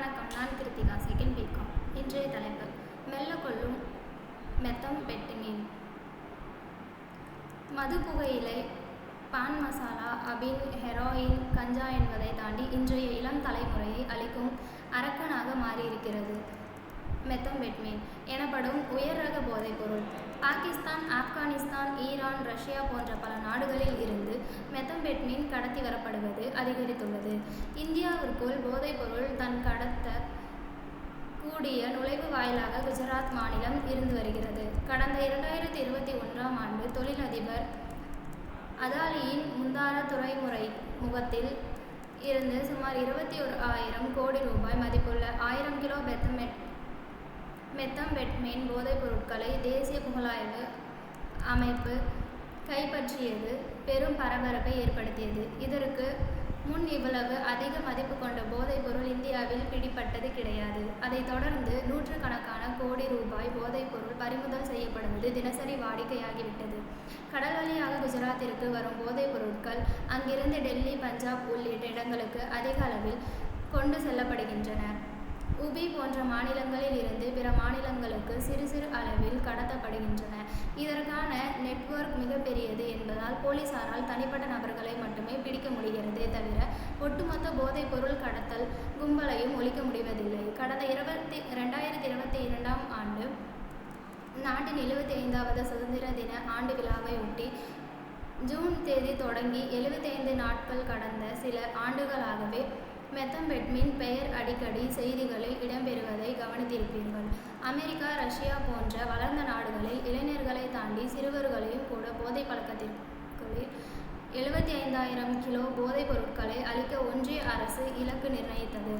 வணக்கம். நான் Kiruthika second BCom இன்றைய தலைப்பு மெல்ல கொள்ளும் மெத்தம் பெட்டினின் மது புகையிலை பான் மசாலா அபின் ஹெரோயின் கஞ்சா என்பதை தாண்டி இன்றைய இளம் தலைமுறையை அளிக்கும் அரக்கனாக மாறியிருக்கிறது. மெத்தம்பெட்மின் எனப்படும் உயர் ரக போதைப்பொருள். பாகிஸ்தான் ஆப்கானிஸ்தான் ஈரான் ரஷ்யா போன்ற பல நாடுகளில் இருந்து மெத்தம்பெட்மின் கடத்தி வரப்படுவது அதிகரித்துள்ளது. இந்தியாவிற்குள் போதைப்பொருள் தன் கடத்த கூடிய நுழைவு வாயிலாக குஜராத் மாநிலம் இருந்து வருகிறது. கடந்த இரண்டாயிரத்தி இருபத்தி ஒன்றாம் ஆண்டு தொழிலதிபர் அதாலியின் முந்தான துறைமுறை முகத்தில் இருந்து சுமார் இருபத்தி ஒரு ஆயிரம் கோடி ரூபாய் மதிப்புள்ள ஆயிரம் கிலோ பெத்தமெட் மெத்தம்பெட்மேன் போதைப் பொருட்களை தேசிய புகழாய்வு அமைப்பு கைப்பற்றியது பெரும் பரபரப்பை ஏற்படுத்தியது. இதற்கு முன் இவ்வளவு அதிக மதிப்பு கொண்ட போதைப் பொருள் இந்தியாவில் பிடிபட்டது கிடையாது. அதைத் தொடர்ந்து நூற்றுக்கணக்கான கோடி ரூபாய் போதைப் பொருள் பறிமுதல் செய்யப்படுவது தினசரி வாடிக்கையாகிவிட்டது. கடல் வழியாக குஜராத்திற்கு வரும் போதைப் பொருட்கள் அங்கிருந்து டெல்லி பஞ்சாப் உள்ளிட்ட இடங்களுக்கு அதிக அளவில் கொண்டு செல்லப்படுகின்றன. உபி போன்ற மாநிலங்களில் இருந்து பிற மாநிலங்களுக்கு சிறு சிறு அளவில் கடத்தப்படுகின்றன. இதற்கான நெட்வொர்க் மிகப்பெரியது என்பதால் போலீசாரால் தனிப்பட்ட நபர்களை மட்டுமே பிடிக்க முடிகிறதே தவிர ஒட்டுமொத்த போதைப் பொருள் கடத்தல் கும்பலையும் ஒழிக்க முடிவதில்லை. கடந்த இருபத்தி ரெண்டாயிரத்தி இருபத்தி இரண்டாம் ஆண்டு நாட்டின் எழுபத்தி ஐந்தாவது சுதந்திர தின ஆண்டு விழாவையொட்டி ஜூன் தேதி தொடங்கி எழுபத்தைந்து நாட்கள் கடந்த சில ஆண்டுகளாகவே மெத்தம்பெட்மின் பெயர் அடிக்கடி செய்திகளில் இடம்பெறுவதை கவனித்திருப்பீர்கள். அமெரிக்கா ரஷ்யா போன்ற வளர்ந்த நாடுகளில் இளைஞர்களை தாண்டி சிறுவர்களையும் கூட போதை பழக்கத்திற்குள்ளில் எழுபத்தி ஐந்தாயிரம் கிலோ போதைப் பொருட்களை அளிக்க ஒன்றிய அரசு இலக்கு நிர்ணயித்தது.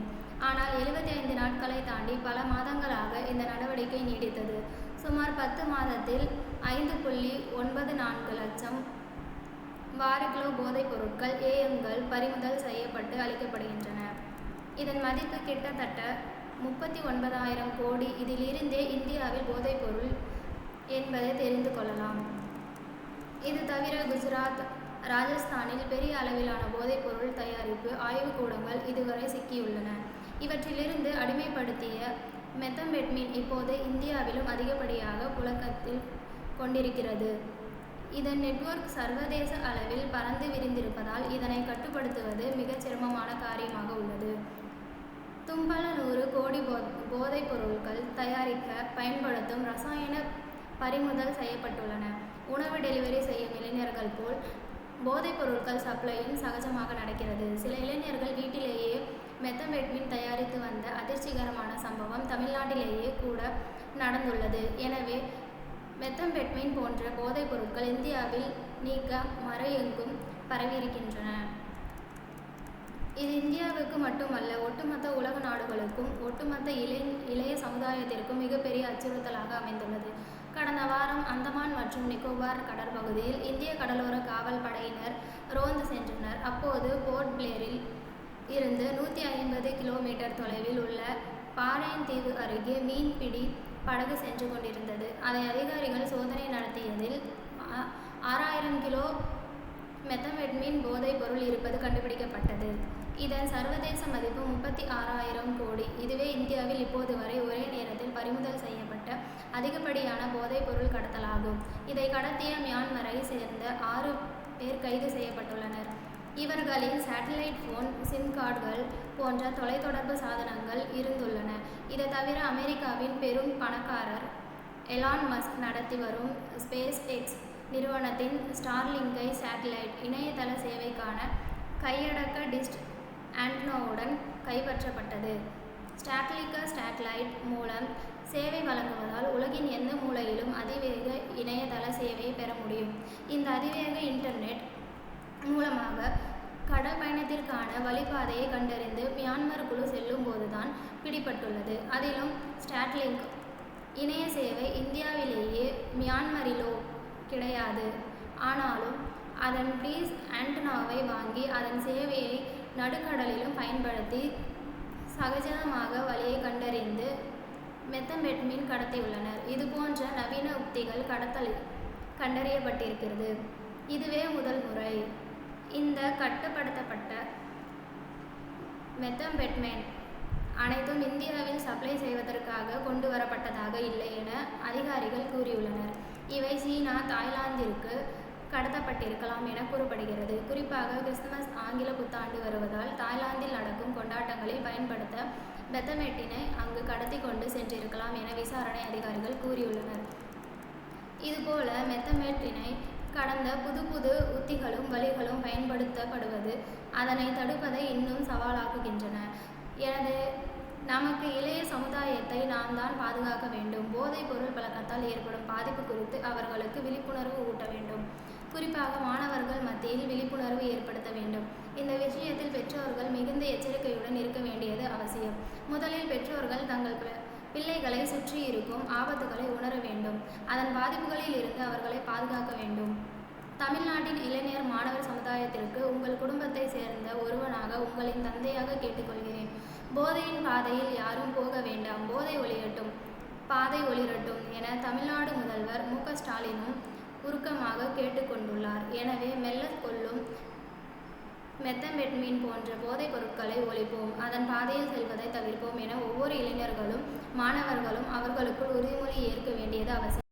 ஆனால் எழுபத்தி ஐந்து நாட்களை தாண்டி பல மாதங்களாக இந்த நடவடிக்கை நீடித்தது. சுமார் பத்து மாதத்தில் ஐந்து புள்ளி ஒன்பது நான்கு லட்சம் வார கிலோ போதைப் பொருட்கள் ஏஎம்கள் பறிமுதல் செய்யப்பட்டு அளிக்கப்படுகின்றன. இதன் மதிப்பு கிட்டத்தட்ட முப்பத்தி ஒன்பதாயிரம் கோடி. இதிலிருந்தே இந்தியாவில் போதைப் பொருள் என்பதை தெரிந்து கொள்ளலாம். இது தவிர குஜராத் ராஜஸ்தானில் பெரிய அளவிலான போதைப் பொருள் தயாரிப்பு ஆய்வுக்கூடங்கள் இதுவரை சிக்கியுள்ளன. இவற்றிலிருந்து அடிமைப்படுத்திய மெத்தம்பெட்மின் இப்போது இந்தியாவிலும் அதிகப்படியாக புழக்கத்தில் கொண்டிருக்கிறது. இதன் நெட்வொர்க் சர்வதேச அளவில் பறந்து விரிந்திருப்பதால் இதனை கட்டுப்படுத்துவது மிகச் சிரமமான காரியமாக உள்ளது. தும்பல நூறு கோடி போ போதைப் பொருட்கள் தயாரிக்க பயன்படுத்தும் ரசாயன பறிமுதல் செய்யப்பட்டுள்ளன. உணவு டெலிவரி செய்யும் இளைஞர்கள் போல் போதைப் பொருட்கள் சப்ளையும் சகஜமாக நடக்கிறது. சில இளைஞர்கள் வீட்டிலேயே மெத்தமெட்மின் தயாரித்து வந்த அதிர்ச்சிகரமான சம்பவம் தமிழ்நாட்டிலேயே கூட நடந்துள்ளது. எனவே மெத்தம்பெட்மின் போன்ற போதைப் பொருட்கள் இந்தியாவில் நீக்க மறையெங்கும் பரவியிருக்கின்றன. இது இந்தியாவுக்கு மட்டுமல்ல ஒட்டுமொத்த உலக நாடுகளுக்கும் ஒட்டுமொத்த இளை இளைய சமுதாயத்திற்கும் மிகப்பெரிய அச்சுறுத்தலாக அமைந்துள்ளது. கடந்த வாரம் அந்தமான் மற்றும் நிக்கோபார் கடற்பகுதியில் இந்திய கடலோர காவல் படையினர் ரோந்து சென்றனர். அப்போது போர்ட் பிளேரில் இருந்து நூற்றி ஐம்பது கிலோமீட்டர் தொலைவில் உள்ள பாறையன் தீவு அருகே மீன்பிடி படகு சென்று கொண்டிருந்தது. அதை அதிகாரிகள் சோதனை நடத்தியதில் ஆறாயிரம் கிலோ மெத்தமெட்மின் போதைப் பொருள் இருப்பது கண்டுபிடிக்கப்பட்டது. இதன் சர்வதேச மதிப்பு முப்பத்தி ஆறாயிரம் கோடி. இதுவே இந்தியாவில் இப்போது வரை ஒரே நேரத்தில் பறிமுதல் செய்யப்பட்ட அதிகப்படியான போதைப் பொருள் கடத்தலாகும். இதை கடத்திய மியான்மரை சேர்ந்த ஆறு பேர் கைது செய்யப்பட்டுள்ளனர். இவர்களின் சேட்டலைட் போன் சிம் கார்டுகள் போன்ற தொலைத்தொடர்பு சாதனங்கள் இருந்துள்ளன. இதை தவிர அமெரிக்காவின் பெரும் பணக்காரர் எலான் மஸ்க் நடத்தி வரும் ஸ்பேஸ் எக்ஸ் நிறுவனத்தின் ஸ்டார்லிங்கை சேட்டலைட் இணையதள சேவைக்கான கையடக்க டிஸ்ட் ஆண்டனோவுடன் கைப்பற்றப்பட்டது. ஸ்டாட்லிக்க ஸ்டாட்லைட் மூலம் சேவை வழங்குவதால் உலகின் எந்த மூலையிலும் அதிவேக இணையதள சேவையை பெற முடியும். இந்த அதிவேக இன்டர்நெட் மூலமாக கடல் பயணத்திற்கான வழிபாதையை கண்டறிந்து மியான்மர் குழு செல்லும் போதுதான் பிடிபட்டுள்ளது. அதிலும் ஸ்டாட்லிங்க் இணைய சேவை இந்தியாவிலேயே மியான்மரிலோ கிடையாது. ஆனாலும் அதன் ப்ரீஸ் ஆண்டனாவை வாங்கி அதன் சேவையை நடுக்கடலிலும் பயன்படுத்தி சகஜமாக வழியை கண்டறிந்து மெத்தமெட்மின் கடத்தியுள்ளனர். இது போன்ற நவீன உக்திகள் கடத்தலில் கண்டறியப்பட்டிருக்கிறது. இதுவே முதல் முறை. இந்த கட்டுப்படுத்தப்பட்ட மெத்தம்பெட்மேன் அனைத்தும் இந்தியாவில் சப்ளை செய்வதற்காக கொண்டு வரப்பட்டதாக இல்லை என அதிகாரிகள் கூறியுள்ளனர். இவை சீனா தாய்லாந்திற்கு கடத்தப்பட்டிருக்கலாம் என கூறப்படுகிறது. குறிப்பாக கிறிஸ்துமஸ் ஆங்கில புத்தாண்டு வருவதால் தாய்லாந்தில் நடக்கும் கொண்டாட்டங்களில் பயன்படுத்த பெத்தமெட்டினை அங்கு கடத்தி கொண்டு சென்றிருக்கலாம் என விசாரணை அதிகாரிகள் கூறியுள்ளனர். இதுபோல மெத்தமேட்டினை கடந்த புது புது உத்திகளும் வழிகளும் பயன்படுத்தப்படுவது அதனை தடுப்பதை இன்னும் சவாலாக்குகின்றன. எனது நமக்கு இளைய சமுதாயத்தை நாம் தான் பாதுகாக்க வேண்டும். போதைப் பொருள் பழக்கத்தால் ஏற்படும் பாதிப்பு குறித்து அவர்களுக்கு விழிப்புணர்வு ஊட்ட வேண்டும். குறிப்பாக மாணவர்கள் மத்தியில் விழிப்புணர்வு ஏற்படுத்த வேண்டும். இந்த விஷயத்தில் பெற்றோர்கள் மிகுந்த எச்சரிக்கையுடன் இருக்க வேண்டியது அவசியம். முதலில் பெற்றோர்கள் தங்கள் பிள்ளைகளை சுற்றி இருக்கும் ஆபத்துகளை உணர வேண்டும். அதன் பாதிப்புகளில் இருந்து அவர்களை பாதுகாக்க வேண்டும். தமிழ்நாட்டின் இளைஞர் மாணவர் சமுதாயத்திற்கு உங்கள் குடும்பத்தை சேர்ந்த ஒருவனாக உங்களின் தந்தையாக கேட்டுக்கொள்கிறேன். போதையின் பாதையில் யாரும் போக வேண்டாம். போதை ஒளியட்டும் பாதை ஒளிரட்டும் என தமிழ்நாடு முதல்வர் மு க ஸ்டாலினும் உருக்கமாக கேட்டுக்கொண்டுள்ளார். எனவே மெத்தமெட்மின் போன்ற போதைப் பொருட்களை ஒழிப்போம். அதன் பாதையில் செல்வதை தவிர்ப்போம் என ஒவ்வொரு இளைஞர்களும் மாணவர்களும் அவர்களுக்குள் உறுதிமொழி ஏற்க வேண்டியது அவசியம்.